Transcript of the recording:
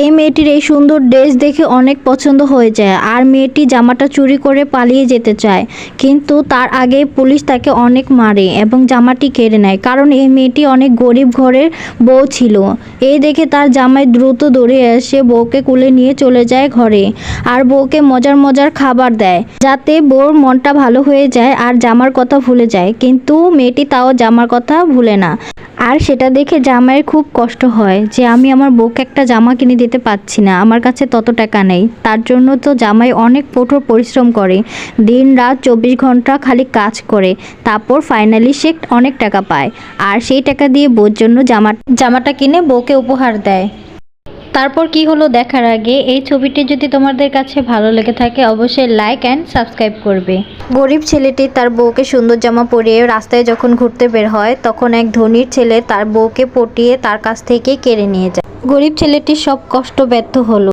এই মেয়েটির এই সুন্দর ড্রেস দেখে অনেক পছন্দ হয়ে যায় আর মেয়েটি জামাটা চুরি করে পালিয়ে যেতে চায়। কিন্তু তার আগে পুলিশ তাকে অনেক মারে এবং জামাটি কেড়ে নেয় কারণ এই মেয়েটি অনেক গরিব ঘরের বউ ছিল। এই দেখে তার জামাই দ্রুত দৌড়ে এসে বউকে কুলে নিয়ে চলে যায় ঘরে আর বউকে মজার মজার খাবার দেয় যাতে বউর মনটা ভালো হয়ে যায় আর জামার কথা ভুলে যায়। কিন্তু মেয়েটি তাও জামার কথা ভুলে না। আর সেটা দেখে জামাইয়ের খুব কষ্ট হয় যে আমি আমার বউকে একটা জামা কিনে দিতে পারছি না, আমার কাছে তত টাকা নেই। তার জন্য তো জামাই অনেক কঠোর পরিশ্রম করে, দিন রাত চব্বিশ ঘণ্টা খালি কাজ করে, তারপর ফাইনালি সে অনেক টাকা পায়। আর সেই টাকা দিয়ে বউর জন্য জামা জামাটা কিনে বউকে উপহার দেয়। তারপর কি হলো দেখার আগে, এই ছবিটি যদি তোমাদের কাছে ভালো লেগে থাকে, অবশ্যই লাইক অ্যান্ড সাবস্ক্রাইব করবে। গরিব ছেলেটি তার বউকে সুন্দর জামা পরিয়ে রাস্তায় যখন ঘুরতে বের হয়, তখন এক ধনির ছেলে তার বউকে পটিয়ে তার কাছ থেকে কেড়ে নিয়ে যায়। গরিব ছেলেটি সব কষ্ট ব্যর্থ হলো।